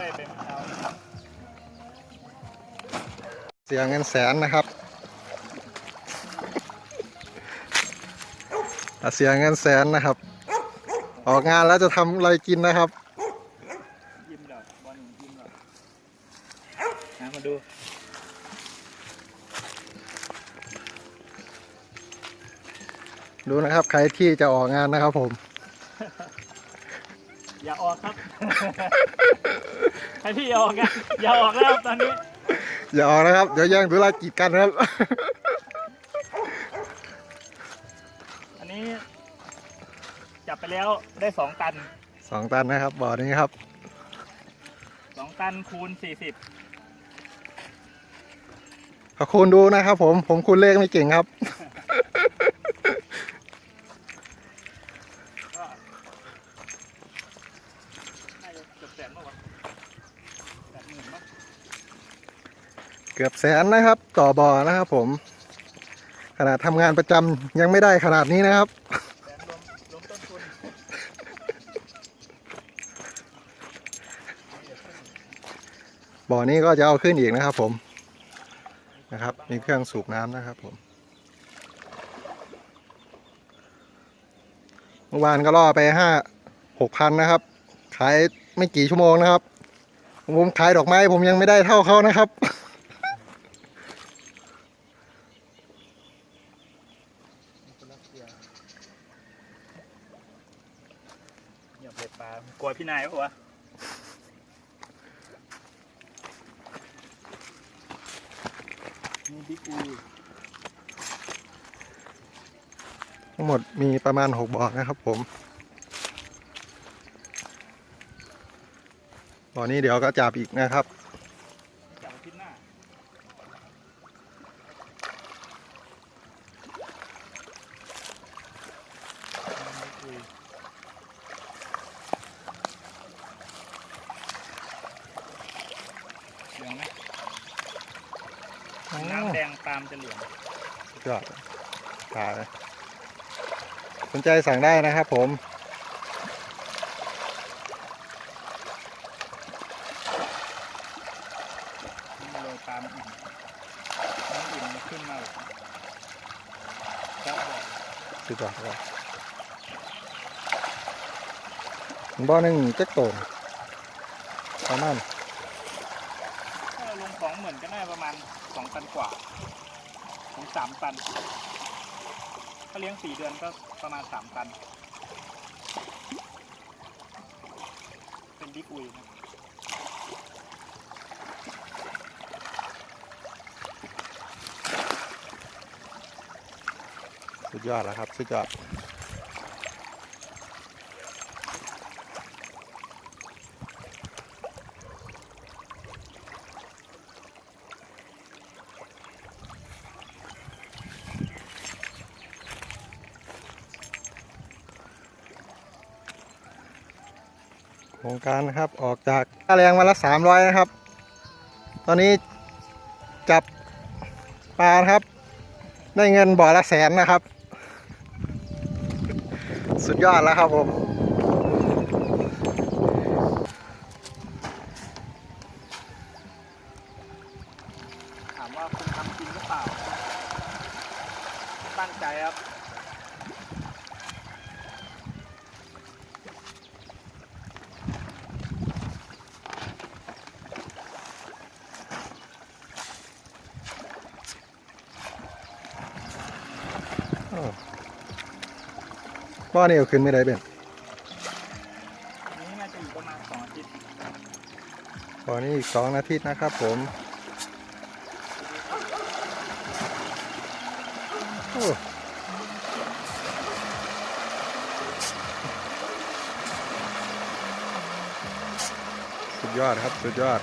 ช่ไปเมื่อเช้าเสียเงินแสนนะครับอะเสียเงินแสนนะครับ ออกงานแล้วจะทำอะไรกินนะครับยิ้มเหรอบอลยิ้มเหรอนะมาดูดูนะครับ ใครที่จะออกงานนะครับผม อย่าออกครับ ให้พี่อย่าออกกันอย่าออกแล้วตอนนี้ อย่าออกนะครับ เดี๋ยวแย่งธุรกิจกันครับอันนี้ จับไปแล้วได้สองตันสองตันนะครับบ่อนี้ครับ สองตันคูณสี่สิบขอบคุณดูนะครับผมผมคุณเลขไม่เก่งครับ ก็น่าจะเกือบแสนมากกว่าแปดหมื่นมั้ง เกือบแสนนะครับ ต่อบ่อนะครับผม ขนาดทำงานประจำยังไม่ได้ขนาดนี้นะครับบ่อนี้ก็จะเอาขึ้นอีกนะครับผมนะครับ มีเครื่องสูบน้ำนะครับผมเมื่อวานก็ล่อไปห้าหกพันนะครับ ขายไม่กี่ชั่วโมงนะครับ ผมขายดอกไม้ผมยังไม่ได้เท่าเขานะครับ เงียบเลยปลากลัวพี่นายปะวะนี่บิ๊กอูทั้งหมดมีประมาณหกบ่อนะครับผม บ่อนี้เดี๋ยวก็จับอีกนะครับ จับอาทิตย์หน้านี่บิ๊กอู เหลืองไหมน้ำแดงปาล์มจะเหลืองยอดตายสนใจสั่งได้นะครับผม นี่เลยปาล์มอิ่มน้ำอิ่มมันขึ้นมาแบบครับบอกสุดยอดครับบ่อหนึ่งเจ๊กโตนประมาณ ถ้าลงของเห มือนก็น่าประมาณสองตันกว่าถึงสามตัน ถ้าเลี้ยงสี่เดือนก็ประมาณสามตัน เป็นบิ๊กอุยนะสุดยอดแล้วครับ สุดยอด โครงการนะครับ ออกจากค่าแรงวันละสามร้อยนะครับ ตอนนี้จับปลาครับ ได้เงินบ่อละแสนนะครับ สุดยอดแล้วครับผมถามว่าคุณทำจริงหรือเปล่า ตั้งใจครับ บ่อนี่เอาขึ้นไม่ได้เป็นอันนี้น่าจะอยู่ประมาณสองอาทิตย์บ่อนี้อีกสองอาทิตย์นะครับผมโอ้สุดยอดครับ สุดยอด